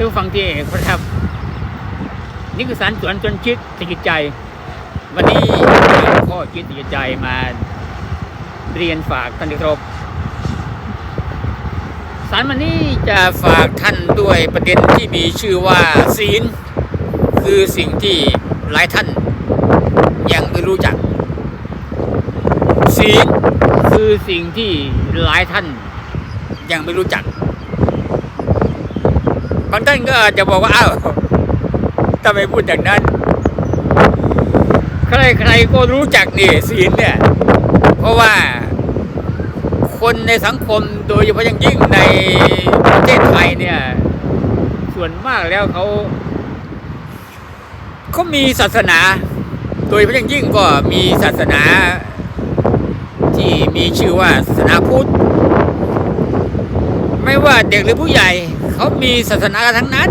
ท่านฟังที่เอกครับ นี่คือสารสวนจนชิดสกิจใจ วันนี้เอาข้อคิดสกิจใจมาเรียนฝากท่านที่ครพสารวันนี้จะฝากท่านด้วยประเด็นที่มีชื่อว่าศีล คือสิ่งที่หลายท่านยังไม่รู้จัก ศีลคือสิ่งที่หลายท่านยังไม่รู้จัก บางท่านก็อาจจะบอกว่าอ้าวทำไมพูดอย่างนั้น ใครๆก็รู้จักนี่ศีลเนี่ย เพราะว่าคนในสังคมโดยเฉพาะอย่างยิ่งในประเทศไทยเนี่ย ส่วนมากแล้วเขาเขามีศาสนา โดยเฉพาะอย่างยิ่งก็มีศาสนา ที่มีชื่อว่าศาสนาพุทธ ไม่ว่าเด็กหรือผู้ใหญ่ เขามีศาสนาทั้งนั้น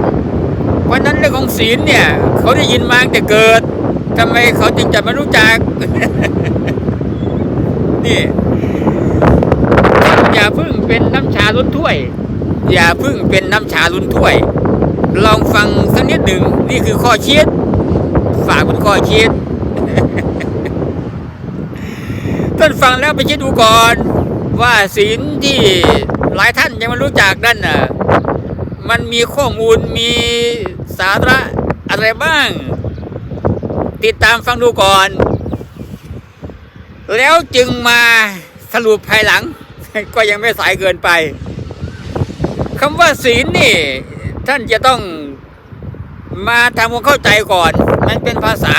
เพราะนั้นเรื่องของศีลเนี่ย เขาได้ยินมาตั้งแต่เกิดทำไมเขาจึงจะไม่รู้จัก นี่อย่าพึ่งเป็นน้ำชาล้นถ้วย อย่าพึ่งเป็นน้ำชาล้นถ้วย ลองฟังสักนิดหนึ่งนี่คือข้อคิดฝากเป็นข้อคิดท่านฟังแล้วไปคิดดูก่อน ว่าศีลที่หลายท่านยังไม่รู้จักนั่นน่ะ มันมีข้อมูลมีสาระอะไรบ้าง ติดตามฟังดูก่อน แล้วจึงมาสรุปภายหลัง ก็ยังไม่สายเกินไปคำว่าศีลนี่ ท่านจะต้องมาทำความเข้าใจก่อน มันเป็นภาษา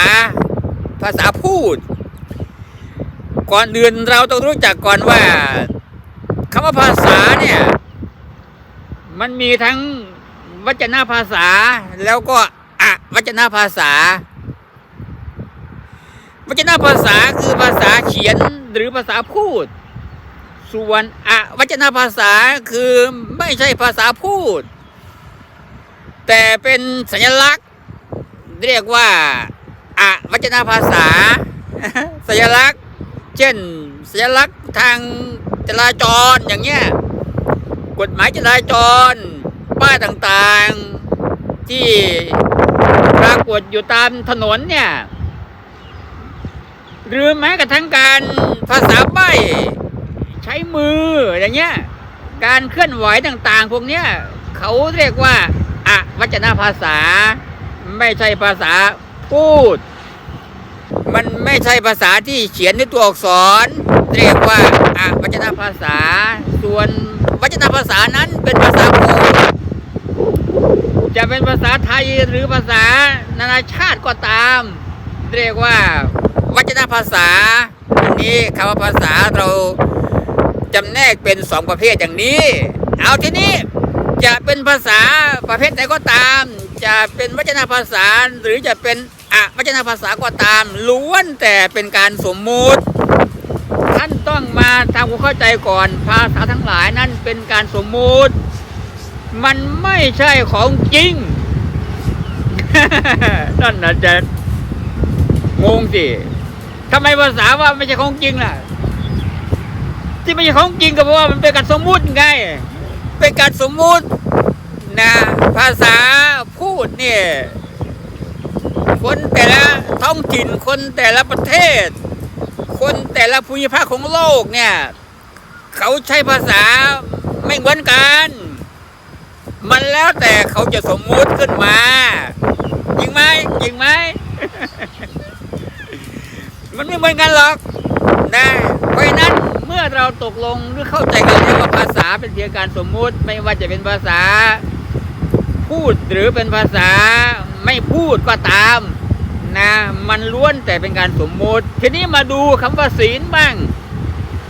ภาษาพูด ก่อนอื่นเราต้องรู้จักก่อนว่าคำว่าภาษาเนี่ย มันมีทั้งวจนภาษา แล้วก็อะวจนภาษาวจนภาษาคือภาษาเขียนหรือภาษาพูด ส่วนอะวจนภาษาคือไม่ใช่ภาษาพูด แต่เป็นสัญลักษณ์ เรียกว่าอะวจนภาษา สัญลักษณ์ เช่น สัญลักษณ์ทางจราจรอย่างเงี้ย กฎหมายจราจร ป้ายต่างๆ ที่ปรากฏอยู่ตามถนนเนี่ย หรือแม้กระทั่งการภาษาใบ้ใช้มืออย่างเงี้ย การเคลื่อนไหวต่างๆ พวกเนี้ยเขาเรียกว่าอะวจนภาษา ไม่ใช่ภาษาพูด มันไม่ใช่ภาษาที่เขียนด้วยตัวอักษร เรียกว่าอะวจนภาษาส่วน วจนภาษานั้นเป็นภาษาพูดจะเป็นภาษาไทยหรือภาษานานาชาติก็ตาม เรียกว่า วจนภาษาอันนี้คำว่าภาษาเราจำแนกเป็นสองประเภทอย่างนี้ เอาทีนี้จะเป็นภาษาประเภทใดก็ตาม จะเป็นวจนภาษาหรือจะเป็นอะวจนภาษาก็ตามล้วนแต่เป็นการสมมุติ ท่านต้องมาทำความเข้าใจก่อน ภาษาทั้งหลายนั่นเป็นการสมมุติ มันไม่ใช่ของจริง นั่นอาจจะงงสิทำไมภาษาว่าไม่ใช่ของจริงล่ะ ที่ไม่ใช่ของจริงก็เพราะว่ามันเป็นการสมมุติไง เป็นการสมมุตินะภาษาพูดเนี่ยคนแต่ละท้องถิ่นคนแต่ละประเทศ คนแต่ละภูมิภาคของโลกเนี่ย เขาใช้ภาษาไม่เหมือนกัน มันแล้วแต่เขาจะสมมุติขึ้นมาจริงไหมจริงไหมมันไม่เหมือนกันหรอกนะเพราะนั้นเมื่อเราตกลงหรือเข้าใจกันแล้วว่าภาษาเป็นเพียงการสมมุติ ไม่ว่าจะเป็นภาษา พูดหรือเป็นภาษาไม่พูดก็ตาม นะ มันล้วนแต่เป็นการสมมุติ ทีนี้มาดูคำว่าศีลบ้าง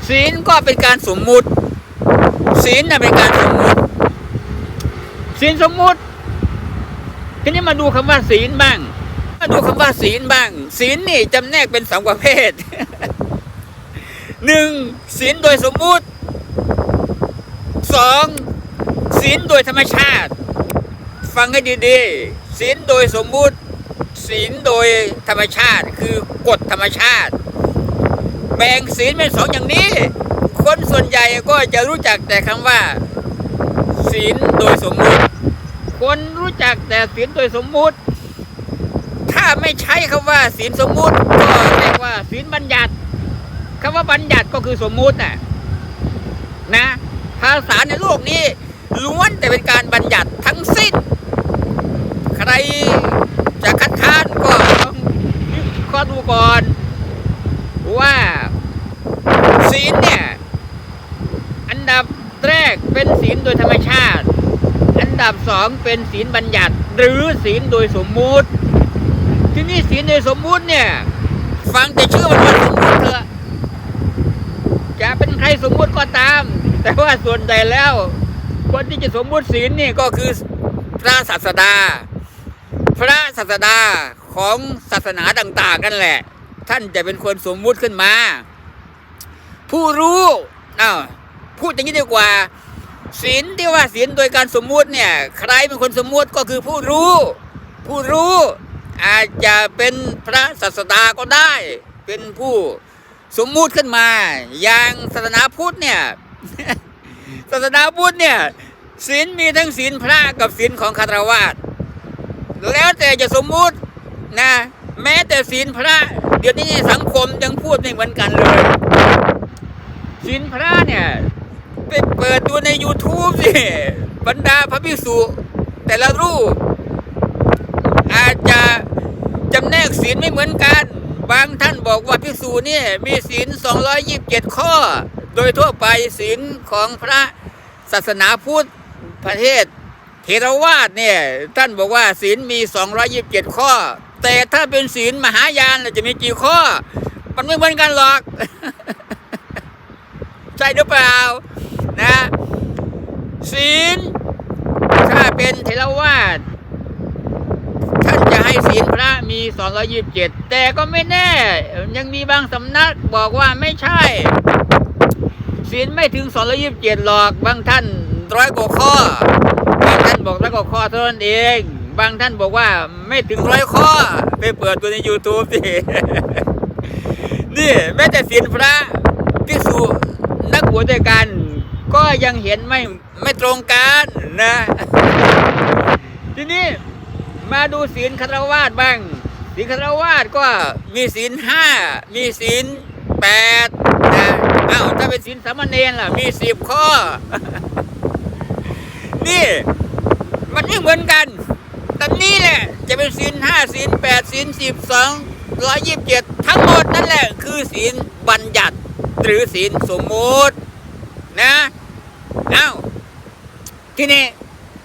ศีลก็เป็นการสมมุติ ศีลน่ะเป็นการสมมุติ ศีลสมมุติ ทีนี้มาดูคำว่าศีลบ้าง มาดูคำว่าศีลบ้าง ศีลนี่จำแนกเป็นสองประเภทหนึ่งศีลโดยสมมุติสองศีลโดยธรรมชาติ ฟังให้ดีๆศีลโดยสมมุติ ศีลโดยธรรมชาติคือกฎธรรมชาติ แบ่งศีลเป็นสองอย่างนี้ คนส่วนใหญ่ก็จะรู้จักแต่คำว่า ศีลโดยสมมุติ คนรู้จักแต่ศีลโดยสมมุติ ถ้าไม่ใช้คำว่าศีลสมมุติ ก็เรียกว่าศีลบัญญัติคำว่าบัญญัติก็คือสมมุติน่ะนะภาษาในโลกนี้ล้วนแต่เป็นการบัญญัติทั้งสิ้น ใครจะคัดค้านก็ต้อง ข้อดูก่อนว่าศีลเนี่ย อันดับแรกเป็นศีลโดยธรรมชาติ อันดับสองเป็นศีลบัญญัติ หรือศีลโดยสมมุติ ที่นี่ศีลโดยสมมุติเนี่ยฟังแต่ชื่อมันว่าสมมุติเถอะจะเป็นใครสมมุติก็ตาม แต่ว่าส่วนใหญ่แล้ว คนที่จะสมมุติศีลนี่ก็คือพระศาสดา พระศาสดา ของศาสนาต่าง ๆ นั่นแหละ ท่านจะเป็นคนสมมุติขึ้นมา ผู้รู้อ้าวพูดอย่างนี้ดีกว่าศีลที่ว่าศีลโดยการสมมุติเนี่ย ใครเป็นคนสมมุติก็คือผู้รู้ ผู้รู้อาจจะเป็นพระศาสดาก็ได้ เป็นผู้สมมุติขึ้นมา อย่างศาสนาพุทธเนี่ยศาสนาพุทธเนี่ยศีลมีทั้งศีลพระกับศีลของคารวาสแล้วแต่จะสมมุติ นะ แม้แต่ศีลพระ เดี๋ยวนี้สังคมยังพูดไม่เหมือนกันเลยศีลพระเนี่ยไปเปิดดูใน YouTube สิบรรดาพระภิกษุแต่ละรูป อาจจะจำแนกศีลไม่เหมือนกัน บางท่านบอกว่าภิกษุเนี่ยมีศีล 227 ข้อ โดยทั่วไปศีลของพระศาสนาพุทธประเทศเทรวาสเนี่ย ท่านบอกว่าศีลมี 227 ข้อ แต่ถ้าเป็นศีลมหายานจะมีกี่ข้อ มันไม่เหมือนกันหรอก ใช่หรือเปล่า นะ ศีล ถ้าเป็นเทรวาสท่านจะให้ศีลพระมี 227 แต่ก็ไม่แน่ ยังมีบางสำนักบอกว่าไม่ใช่ ศีลไม่ถึง 227 หรอก บางท่านร้อยกว่าข้อบางท่านบอกร้อยกว่าข้อเท่านั้นเอง บางท่านบอกว่าไม่ถึงร้อยข้อ ไปเปิดตัวใน YouTube สิ นี่แม้แต่ศีลพระภิกษุนักบวชด้วยกัน ก็ยังเห็นไม่ไม่ตรงกันนะ ทีนี้มาดูศีลคารวาสบ้างศีลคารวาสก็มีศีลห้ามีศีลแปดนะอ้าวถ้าเป็นศีลสามเณรล่ะ มีสิบข้อ นี่ มันไม่เหมือนกันแต่นี่แหละ จะเป็น ศีลห้าศีลแปดศีลสิบสองร้อยยี่สิบเจ็ดทั้งหมดนั่นแหละคือศีลบัญญัติหรือศีลสมมุตินะอ้าทีนี้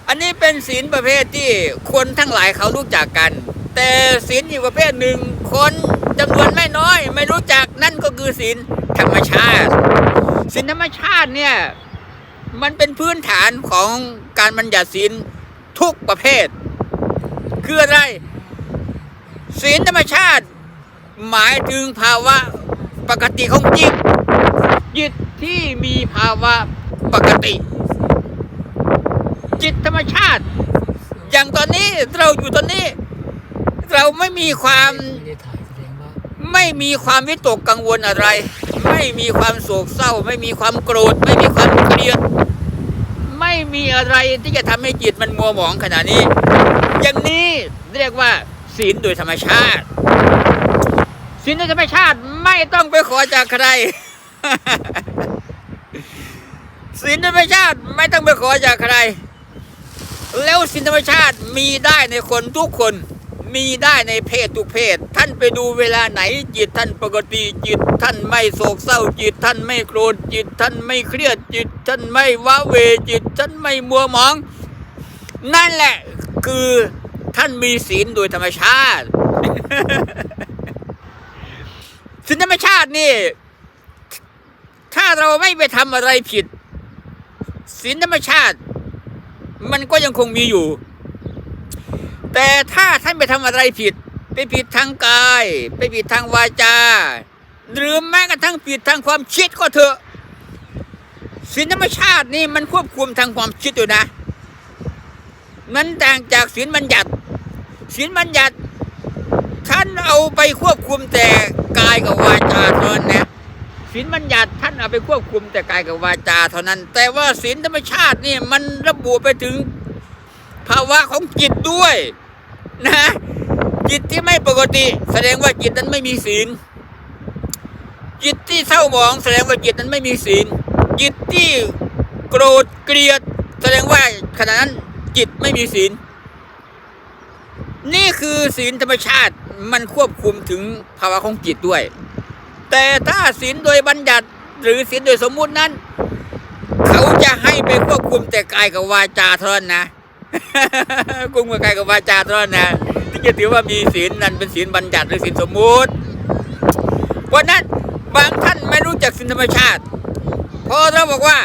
อันนี้เป็นศีลประเภทที่คนทั้งหลายเขารู้จักกัน แต่ศีลอีกประเภทหนึ่งคนจำนวนไม่น้อย ไม่รู้จักนั่นก็คือศีลธรรมชาติศีลธรรมชาติเนี่ยมันเป็นพื้นฐานของการบัญญัติศีลทุกประเภท คืออะไร ศีลธรรมชาติ หมายถึงภาวะปกติของจิต จิตที่มีภาวะปกติ จิตธรรมชาติ อย่างตอนนี้เราอยู่ตอนนี้ เราไม่มีความไม่ม่มีความวิตกกังวลอะไร ไม่มีความโศกเศร้า ไม่มีความโกรธ ไม่มีความเกลียด ไม่มีอะไรที่จะทำให้จิตมันมัวหมองขนาดนี้ อย่างนี้เรียกว่าศีลโดยธรรมชาติศีลโดยธรรมชาติไม่ต้องไปขอจากใครศีลธรรมชาติไม่ต้องไปขอจากใคร แล้วศีลธรรมชาติมีได้ในคนทุกคนมีได้ในเพศทุกเพศ ท่านไปดูเวลาไหน จิตท่านปกติจิตท่านไม่โศกเศร้า จิตท่านไม่โกรธจิตท่านไม่เครียดจิตท่านไม่ว้าเวจิตท่านไม่มัวหมอง นั่นแหละ คือท่านมีศีลโดยธรรมชาติศีลธรรมชาตินี่ ถ้าเราไม่ไปทำอะไรผิดศีลธรรมชาติ มันก็ยังคงมีอยู่ แต่ถ้าท่านไปทำอะไรผิด ไปผิดทางกาย ไปผิดทางวาจา หรือแม้กระทั่งผิดทางความคิดก็เถอะศีลธรรมชาตินี่มันควบคุมทางความคิดอยู่นะ มันต่างจากศีลบัญญัติศีลบัญญัติท่านเอาไปควบคุมแต่กายกับวาจาเท่านั้นนะศีลบัญญัติท่านเอาไปควบคุมแต่กายกับวาจาเท่านั้น แต่ว่าศีลธรรมชาตินี่มันระบุไปถึงภาวะของจิตด้วยนะจิตที่ไม่ปกติ แสดงว่าจิตนั้นไม่มีศีล จิตที่เศร้าหมอง แสดงว่าจิตนั้นไม่มีศีล จิตที่โกรธเกลียด แสดงว่าขณะนั้น จิตไม่มีศีล นี่คือศีลธรรมชาติมันควบคุมถึงภาวะของจิตด้วย แต่ถ้าศีลโดยบัญญัติหรือศีลโดยสมมุตินั้น เขาจะให้ไปควบคุมแต่กายกับวาจาเท่านั้นนะกุมกับกายกับวาจาเท่านั้นนะที่จะถือว่ามีศีลนั้นเป็นศีลบัญญัติหรือศีลสมมุติเพราะนั้นบางท่านไม่รู้จักศีลธรรมชาติพอเราบอกว่า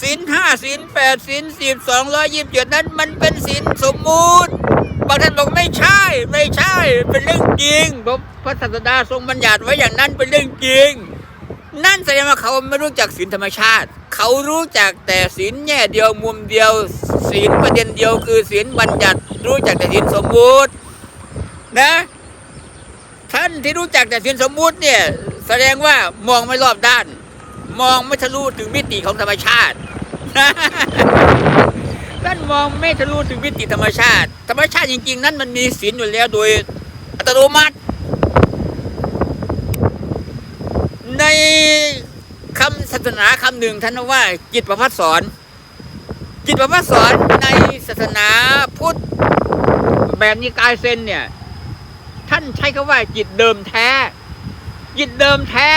ศีลห้าศีลแปดศีลสิบสองร้อยยี่สิบเจ็ดนั้น มันเป็นศีลสมมุติบางท่านบอกไม่ใช่ ไม่ใช่ เป็นเรื่องจริงเพราะพระศาสดาทรงบัญญัติไว้อย่างนั้นเป็นเรื่องจริง นั่นแสดงว่าเขาไม่รู้จักศีลธรรมชาติ เขารู้จักแต่ศีลแง่เดียวมุมเดียว ศีลประเด็นเดียวคือศีลบัญญัติ รู้จักแต่ศีลสมมุตินะ ท่านที่รู้จักแต่ศีลสมมุติเนี่ยแสดงว่ามองไม่รอบด้าน มองไม่ทะลุถึงมิติของธรรมชาติท่านมองไม่ทะลุถึงมิติธรรมชาติ ธรรมชาติจริง ๆ นั้นมันมีศีลอยู่แล้วโดยอัตโนมัติ ในคำศาสนาคำหนึ่งท่านว่าจิตประพัฒสอน จิตประพัฒสอนในศาสนาพุทธแบบนิกายเซนเนี่ย ท่านใช้คำว่าจิตเดิมแท้ จิตเดิมแท้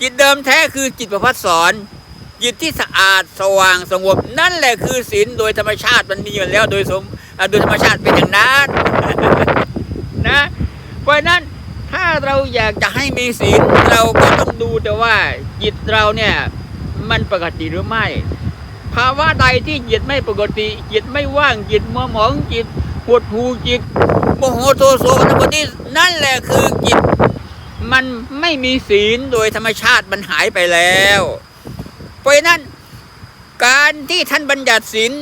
จิตเดิมแท้คือจิตประพัฒสอน จิตที่สะอาดสว่างสงบ นั่นแหละคือศีลโดยธรรมชาติมันมีอยู่แล้วโดยสมโดยธรรมชาติเป็นอย่างนั้นนะเพราะฉะนั้นถ้าเราอยากจะให้มีศีลเราก็ต้องดูแต่ว่า จิตเราเนี่ยมันปกติหรือไม่ ภาวะใดที่จิตไม่ปกติ จิตไม่ว่างจิตมัวหมองจิตปวดหูจิตโมโหโทโสทั้งหมดนี้นั่นแหละคือจิต มันไม่มีศีลโดยธรรมชาติมันหายไปแล้ว เพราะนั้น การที่ท่านบัญญัติศีล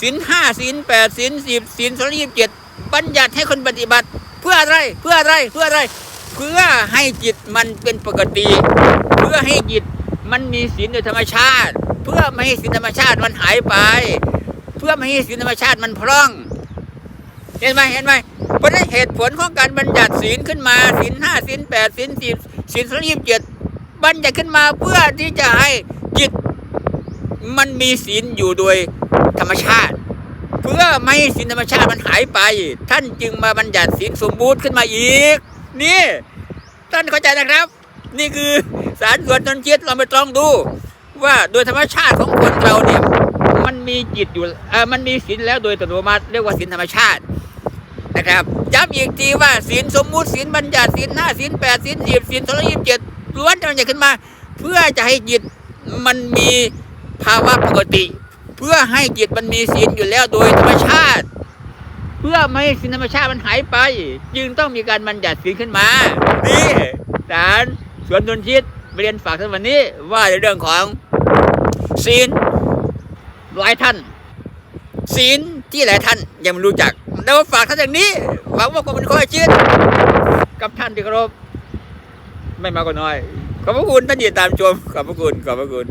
ศีลห้าศีลแปดศีลสิบศีลสองยี่สิบเจ็ดบัญญัติให้คนปฏิบัติ เพื่ออะไรเพื่ออะไรเพื่ออะไร เพื่อให้จิตมันเป็นปกติ เพื่อให้จิตมันมีศีลโดยธรรมชาติ เพื่อไม่ให้ศีลธรรมชาติมันหายไป เพื่อไม่ให้ศีลธรรมชาติมันพร่อง เห็นไหมเห็นไหม เพราะนั้นเหตุผลของการบัญญัติศีลขึ้นมาศีลห้าศีลแปดศีลสิบศีลสองยี่สิบเจ็ดบัญญัติขึ้นมาเพื่อที่จะให้จิตมันมีศีลอยู่โดยธรรมชาติ เพื่อไม่ให้ศีลธรรมชาติมันหายไป ท่านจึงมาบัญญัติศีลสมบูรณ์ขึ้นมาอีก นี่ท่านเข้าใจนะครับ นี่คือสารส่วนตนเจิตเราไปตองดู ว่าโดยธรรมชาติของคนเราเนี่ยมันมีจิตอยู่เออมันมีศีลแล้วโดยอัตโนมัติเรียกว่าศีลธรรมชาติ นะครับย้ำอีกทีว่าศีลสมมุติศีลบัญญัติศีลห้าศีลแปดศีลสิบศีลสองร้อยยี่สิบเจ็ดล้วนจะบัญญัติขึ้นมา เพื่อจะให้จิตมันมีภาวะปกติ เพื่อให้จิตมันมีศีลอยู่แล้วโดยธรรมชาติ เพื่อไม่ให้ศีลธรรมชาติมันหายไป จึงต้องมีการบัญญัติศีลขึ้นมานี่สารสวนนนทิศเรียนฝากท่านวันนี้ว่าในเรื่องของศีลหลายท่านศีลที่หลายท่านยังไม่รู้จัก แต่ว่าฝากท่านอย่างนี้หวังว่าคงเป็นข้อคิดกับท่านที่เคารพไม่มากก็น้อย ขอบพระคุณท่านที่ตามชม ขอบพระคุณ ขอบพระคุณ